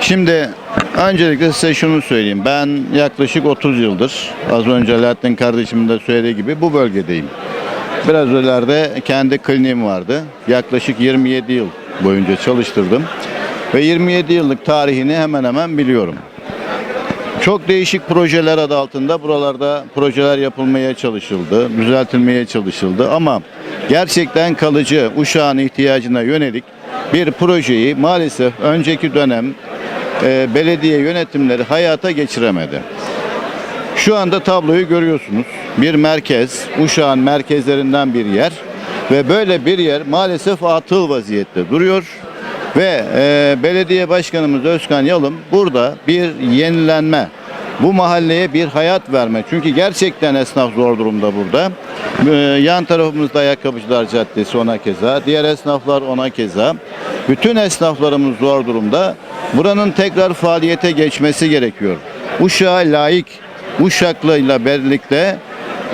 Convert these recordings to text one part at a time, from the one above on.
Şimdi öncelikle size şunu söyleyeyim. Ben yaklaşık 30 yıldır az önce Alaaddin kardeşimin de söylediği gibi bu bölgedeyim. Biraz ileride kendi kliniğim vardı. Yaklaşık 27 yıl boyunca çalıştırdım. Ve 27 yıllık tarihini hemen hemen biliyorum. Çok değişik projeler adı altında buralarda projeler yapılmaya çalışıldı, düzeltilmeye çalışıldı ama gerçekten kalıcı uşağın ihtiyacına yönelik bir projeyi maalesef önceki dönem e, belediye yönetimleri hayata geçiremedi. Şu anda tabloyu görüyorsunuz. Bir merkez, Uşak'ın merkezlerinden bir yer ve böyle bir yer maalesef atıl vaziyette duruyor. Ve e, belediye başkanımız Özkan Yalım burada bir yenilenme, bu mahalleye bir hayat verme. Çünkü gerçekten esnaf zor durumda burada. E, yan tarafımızda Ayakkabıcılar Caddesi ona keza, diğer esnaflar ona keza. Bütün esnaflarımız zor durumda. Buranın tekrar faaliyete geçmesi gerekiyor. Uşak'a layık Uşaklı'yla birlikte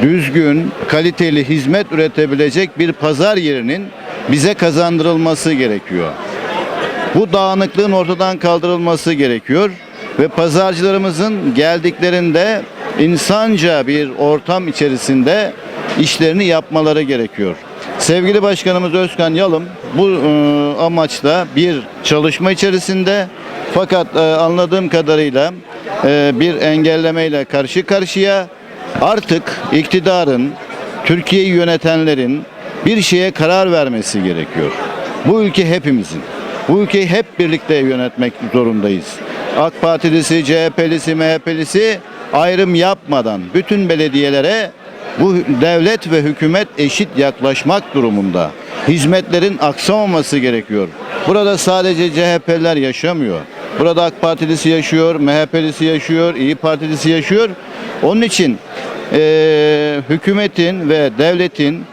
düzgün, kaliteli hizmet üretebilecek bir pazar yerinin bize kazandırılması gerekiyor. Bu dağınıklığın ortadan kaldırılması gerekiyor ve pazarcılarımızın geldiklerinde insanca bir ortam içerisinde işlerini yapmaları gerekiyor. Sevgili Başkanımız Özkan Yalım bu e, amaçla bir çalışma içerisinde fakat e, anladığım kadarıyla e, bir engellemeyle karşı karşıya artık iktidarın, Türkiye'yi yönetenlerin bir şeye karar vermesi gerekiyor. Bu ülke hepimizin. Bu ülkeyi hep birlikte yönetmek zorundayız. AK Partilisi, CHP'lisi, MHP'lisi ayrım yapmadan bütün belediyelere bu devlet ve hükümet eşit yaklaşmak durumunda. Hizmetlerin aksamaması gerekiyor. Burada sadece CHP'ler yaşamıyor. Burada AK Partilisi yaşıyor, MHP'lisi yaşıyor, İyi Partilisi yaşıyor. Onun için eee, hükümetin ve devletin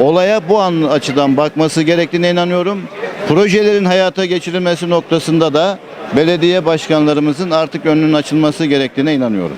olaya bu an açıdan bakması gerektiğine inanıyorum. Projelerin hayata geçirilmesi noktasında da belediye başkanlarımızın artık önünün açılması gerektiğine inanıyorum.